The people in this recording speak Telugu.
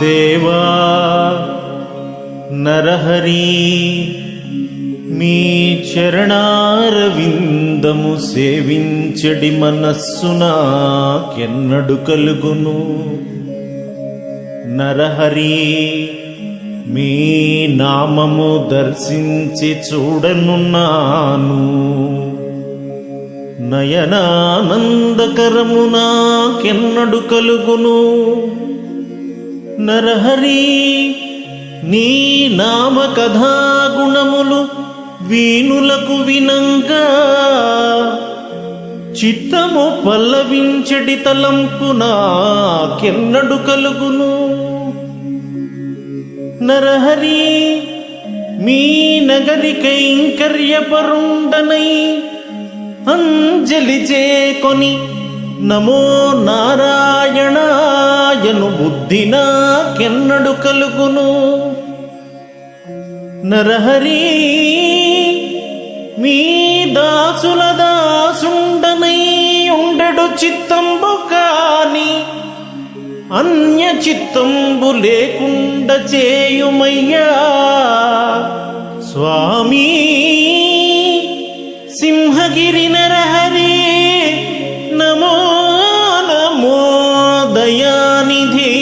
దేవా నరహరి మీ చరణారవిందము సేవించడి మనస్సు నాకెన్నడు కలుగును. నరహరి మీ నామము దర్శించి చూడనున్నాను నయనానందకరము నాకెన్నడు కలుగును. నరహరి నీ నామ కథా గుణములు వీణులకు వినంగా. చిత్తము పల్లవించడి తలంపు నాకెన్నడు కలుగును. నరహరి మీ నగరి కైంకర్యపరుండనై అంజలి చేకొని నమో నారాయణాయను బుద్ధి నాకెన్నడు కలుగును. నరహరి మీ దాసుల దాసుండనై ఉండడు చిత్తంబు కాని అన్య చిత్తంబు లేకుండ చేయుమయ్యా. స్వామి సింహగిరి నరహరే నమో నమో దయానిధి.